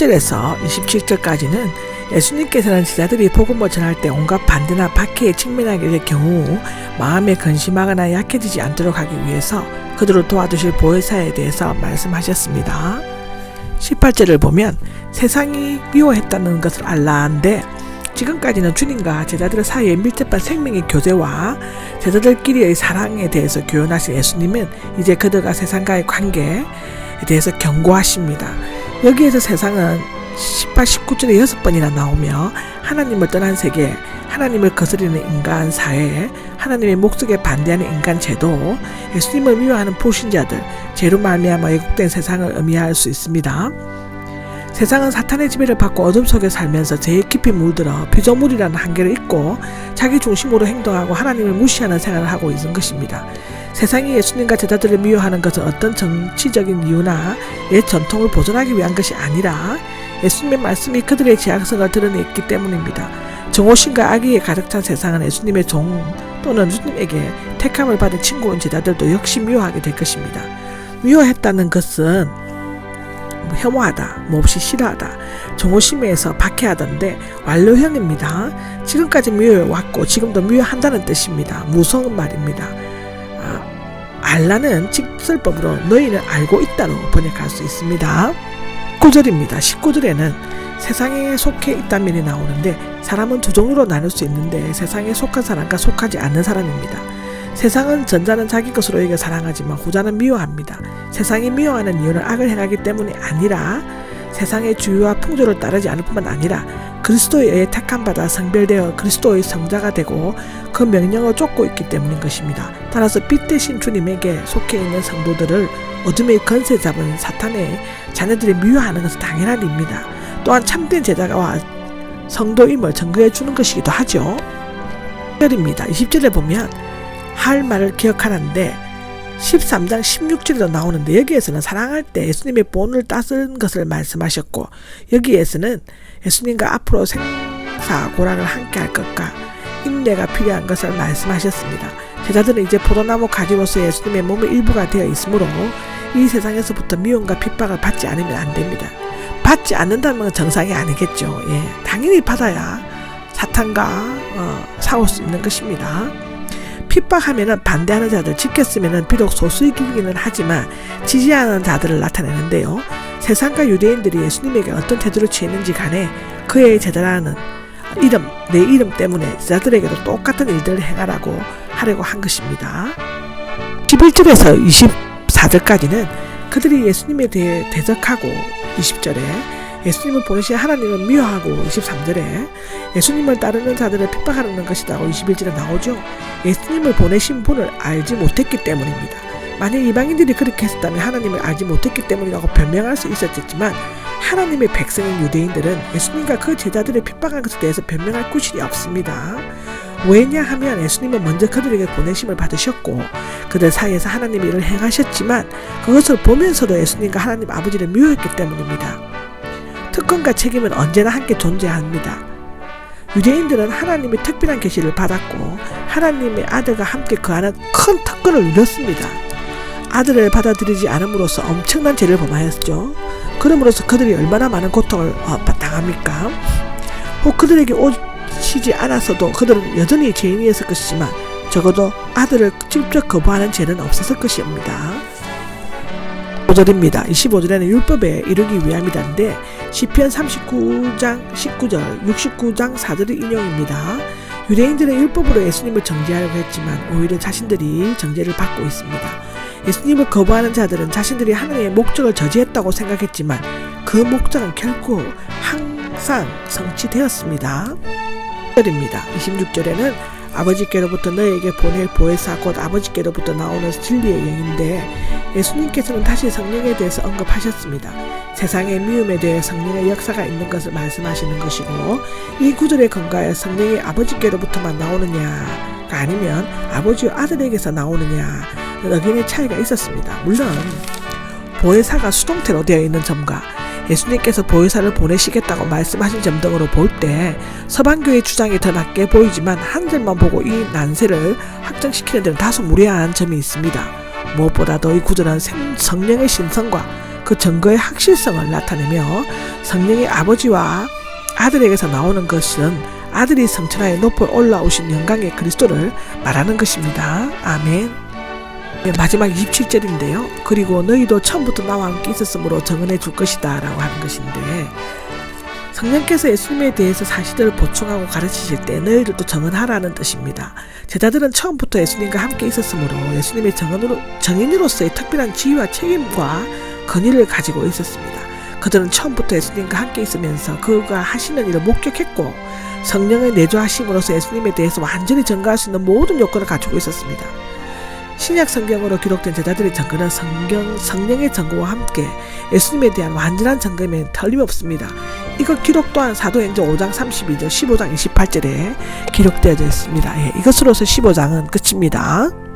21절에서 27절까지는 예수님께서는 제자들이 복음을 전할 때 온갖 반대나 박해에 직면하게 될 경우 마음에 근심하거나 약해지지 않도록 하기 위해서 그들을 도와주실 보혜사에 대해서 말씀하셨습니다. 18절을 보면 세상이 미워했다는 것을 알라한데 지금까지는 주님과 제자들 사이의 밀접한 생명의 교제와 제자들끼리의 사랑에 대해서 교훈하신 예수님은 이제 그들과 세상과의 관계에 대해서 경고하십니다. 여기에서 세상은 18, 19절에 여섯 번이나 나오며 하나님을 떠난 세계, 하나님을 거스리는 인간 사회, 하나님의 목적에 반대하는 인간 제도, 예수님을 미워하는 불신자들, 죄로 말미암아 왜곡된 세상을 의미할 수 있습니다. 세상은 사탄의 지배를 받고 어둠 속에 살면서 죄에 깊이 물들어 피조물이라는 한계를 잊고 자기 중심으로 행동하고 하나님을 무시하는 생활을 하고 있는 것입니다. 세상이 예수님과 제자들을 미워하는 것은 어떤 정치적인 이유나 옛 전통을 보존하기 위한 것이 아니라 예수님의 말씀이 그들의 지향성을 드러냈기 때문입니다. 정오신과 악의에 가득 찬 세상은 예수님의 종 또는 주님에게 택함을 받은 친구인 제자들도 역시 미워하게 될 것입니다. 미워했다는 것은 뭐 혐오하다, 몹시 싫어하다, 정오심에서 박해하던데 완료형입니다. 지금까지 미워왔고 지금도 미워한다는 뜻입니다. 무서운 말입니다. 아, 알라는 직설법으로 너희는 알고 있다로 번역할 수 있습니다. 19절입니다. 19절에는 세상에 속해 있다는 면이 나오는데 사람은 두 종류로 나눌 수 있는데 세상에 속한 사람과 속하지 않는 사람입니다. 세상은 전자는 자기 것으로 여겨 사랑하지만 후자는 미워합니다. 세상이 미워하는 이유는 악을 행하기 때문이 아니라 세상의 주유와 풍조를 따르지 않을 뿐만 아니라 그리스도에 의해 택함 받아 성별되어 그리스도의 성자가 되고 그 명령을 쫓고 있기 때문인 것입니다. 따라서 빛 대신 주님에게 속해 있는 성도들을 어둠의 건세 잡은 사탄의 자녀들이 미워하는 것은 당연한 일입니다. 또한 참된 제자가 성도임을 증거해 주는 것이기도 하죠. 20절입니다. 20절에 보면 할 말을 기억하는데 13장 16절에도 나오는데 여기에서는 사랑할 때 예수님의 본을 따스는 것을 말씀하셨고 여기에서는 예수님과 앞으로 생사 고락을 함께 할 것과 인내가 필요한 것을 말씀하셨습니다. 제자들은 이제 포도나무 가지로서 예수님의 몸의 일부가 되어 있으므로 이 세상에서부터 미움과 핍박을 받지 않으면 안 됩니다. 받지 않는다는 건 정상이 아니겠죠. 예, 당연히 받아야 사탄과 어, 싸울 수 있는 것입니다. 핍박하면은 반대하는 자들 지켰으면은 비록 소수이기는 하지만 지지하는 자들을 나타내는데요. 세상과 유대인들이 예수님에게 어떤 태도를 취했는지 간에 그의 제자라는 이름, 내 이름 때문에 제자들에게도 똑같은 일들을 행하라고 하려고 한 것입니다. 11절에서 24절까지는 그들이 예수님에 대해 대적하고 20절에 예수님을 보내신 하나님을 미워하고 23절에 예수님을 따르는 자들을 핍박하는 것이라고 21절에 나오죠. 예수님을 보내신 분을 알지 못했기 때문입니다. 만약 이방인들이 그렇게 했었다면 하나님을 알지 못했기 때문이라고 변명할 수 있었겠지만 하나님의 백성인 유대인들은 예수님과 그 제자들을 핍박한 것에 대해서 변명할 구실이 없습니다. 왜냐하면 예수님은 먼저 그들에게 보내심을 받으셨고 그들 사이에서 하나님의 일을 행하셨지만 그것을 보면서도 예수님과 하나님 아버지를 미워했기 때문입니다. 특권과 책임은 언제나 함께 존재합니다. 유대인들은 하나님의 특별한 계시를 받았고 하나님의 아들과 함께 거하는 큰 특권을 누렸습니다. 아들을 받아들이지 않음으로써 엄청난 죄를 범하였죠. 그러므로서 그들이 얼마나 많은 고통을 어, 당합니까? 혹 그들에게 오시지 않았어도 그들은 여전히 죄인이었을 것이지만 적어도 아들을 직접 거부하는 죄는 없었을 것입니다. 5절입니다. 25절에는 율법에 이르기 위함이다는데 시편 39장 19절, 69장 4절의 인용입니다. 유대인들은 율법으로 예수님을 정죄하려고 했지만 오히려 자신들이 정죄를 받고 있습니다. 예수님을 거부하는 자들은 자신들이 하나님의 목적을 저지했다고 생각했지만 그 목적은 결코 항상 성취되었습니다. 입니다 26절에는 아버지께로부터 너에게 보낼 보혜사 곧 아버지께로부터 나오는 진리의 영인데 예수님께서는 다시 성령에 대해서 언급하셨습니다. 세상의 미움에 대해 성령의 역사가 있는 것을 말씀하시는 것이고 이 구절의 근거에 성령이 아버지께로부터만 나오느냐가 아니면 아버지와 아들에게서 나오느냐 의견의 차이가 있었습니다. 물론 보혜사가 수동태로 되어 있는 점과 예수님께서 보혜사를 보내시겠다고 말씀하신 점 등으로 볼 때 서방교의 주장이 더 낮게 보이지만 한 절만 보고 이 난세를 확정시키는 데는 다소 무례한 점이 있습니다. 무엇보다도 이 구절은 성령의 신성과 그 증거의 확실성을 나타내며 성령의 아버지와 아들에게서 나오는 것은 아들이 성천하에 높아 올라오신 영광의 그리스도를 말하는 것입니다. 아멘. 네, 마지막 27절인데요. 그리고 너희도 처음부터 나와 함께 있었으므로 정언해 줄 것이다 라고 하는 것인데 성령께서 예수님에 대해서 사실들을 보충하고 가르치실 때 너희들도 정언하라는 뜻입니다. 제자들은 처음부터 예수님과 함께 있었으므로 예수님의 정언으로, 정인으로서의 특별한 지위와 책임과 권위를 가지고 있었습니다. 그들은 처음부터 예수님과 함께 있으면서 그가 하시는 일을 목격했고 성령의 내조하심으로써 예수님에 대해서 완전히 증거할 수 있는 모든 요건을 갖추고 있었습니다. 신약 성경으로 기록된 제자들의 증거는 성경 성령의 증거와 함께 예수님에 대한 완전한 증거임에 틀림없습니다. 이거 기록 또한 사도행전 5장 32절, 15장 28절에 기록되어져 있습니다. 예, 이것으로서 15장은 끝입니다.